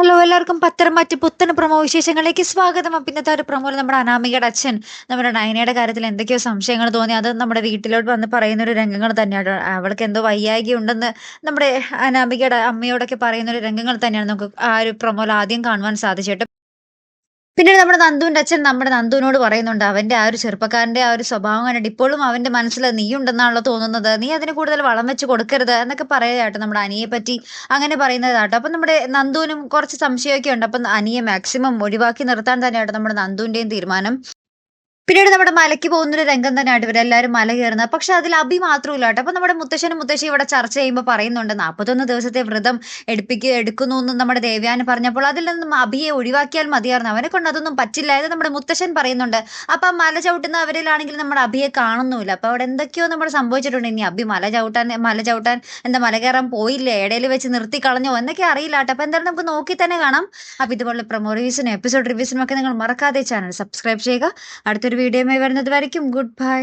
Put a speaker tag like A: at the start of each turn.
A: Hello എല്ലാവർക്കും പത്തരം മറ്റ് പുത്തൻ പ്രമോ വിശേഷങ്ങളിലേക്ക് സ്വാഗതം. അപ്പം ഇന്നത്തെ ഒരു പ്രമോയിൽ നമ്മുടെ അനാമികയുടെ അച്ഛൻ നമ്മുടെ നയനയുടെ കാര്യത്തിൽ എന്തൊക്കെയോ സംശയങ്ങൾ തോന്നി. അത് നമ്മുടെ വീട്ടിലോട്ട് വന്ന് പറയുന്ന ഒരു രംഗങ്ങൾ തന്നെയാണ്. അവൾക്ക് എന്തോ വയ്യായിക ഉണ്ടെന്ന് നമ്മുടെ അനാമികയുടെ അമ്മയോടൊക്കെ പറയുന്ന ഒരു രംഗങ്ങൾ തന്നെയാണ്. നമുക്ക് ആ ഒരു പ്രമോയിൽ ആദ്യം കാണുവാൻ സാധിച്ചിട്ട്. പിന്നീട് നമ്മുടെ നന്ദുവിന്റെ അച്ഛൻ നമ്മുടെ നന്ദുവിനോട് പറയുന്നുണ്ട് അവന്റെ ആ ഒരു ചെറുപ്പക്കാരന്റെ ആ ഒരു സ്വഭാവം കണ്ടിട്ട് ഇപ്പോഴും അവന്റെ മനസ്സിൽ നീ ഉണ്ടെന്നാണല്ലോ തോന്നുന്നത്. നീ അതിന് കൂടുതൽ വളം വെച്ച് കൊടുക്കരുത് എന്നൊക്കെ പറയുകയാട്ടോ നമ്മുടെ അനിയെ പറ്റി അങ്ങനെ പറയുന്നതാട്ടോ. അപ്പം നമ്മുടെ നന്ദുവിനും കുറച്ച് സംശയമൊക്കെ ഉണ്ട്. അപ്പം അനിയെ മാക്സിമം ഒഴിവാക്കി നിർത്താൻ തന്നെയാട്ടോ നമ്മുടെ നന്ദുവിന്റെയും തീരുമാനം. പിന്നീട് നമ്മുടെ മലയ്ക്ക് പോകുന്നൊരു രംഗം തന്നെയാണ് ഇവർ എല്ലാവരും മല കയറുന്നത്. പക്ഷെ അതിൽ അഭി മാത്രമില്ല കേട്ടോ. അപ്പൊ നമ്മുടെ മുത്തശ്ശനും മുത്തശ്ശി ഇവിടെ ചർച്ച ചെയ്യുമ്പോൾ പറയുന്നുണ്ട് നാൽപ്പത്തൊന്ന് ദിവസത്തെ വ്രതം എടുപ്പിക്കുക എടുക്കുന്നു എന്ന് നമ്മുടെ ദേവ്യാന് പറഞ്ഞപ്പോൾ അതിൽ നിന്നും അഭിയെ ഒഴിവാക്കിയാൽ മതിയായിരുന്നു. അവനെ കൊണ്ട് അതൊന്നും പറ്റില്ല ഇത് നമ്മുടെ മുത്തശ്ശൻ പറയുന്നുണ്ട്. അപ്പൊ ആ മല ചവിട്ടുന്നവരിലാണെങ്കിൽ നമ്മുടെ അഭിയെ കാണുന്നുമില്ല. അപ്പൊ അവിടെ എന്തൊക്കെയോ നമ്മൾ സംഭവിച്ചിട്ടുണ്ട്. ഇനി അഭി മല ചവിട്ടാൻ മല ചവിട്ടാൻ എന്താ മല കയറാൻ പോയില്ലേ? ഇടയിൽ വെച്ച് നിർത്തി കളഞ്ഞോ? എന്നൊക്കെ അറിയില്ല കേട്ടോ. അപ്പൊ എന്തായാലും നമുക്ക് നോക്കി തന്നെ കാണാം. അപ്പൊ ഇതുപോലെ പ്രൊമോ റിവ്യൂസിനും എപ്പിസോഡ് റിവ്യൂസിനും ഒക്കെ നിങ്ങൾ മറക്കാതെ ചാനൽ സബ്സ്ക്രൈബ് ചെയ്യുക. അടുത്തൊരു വീഡിയോയുമായി വരുന്നത് വരയ്ക്കും. Good bye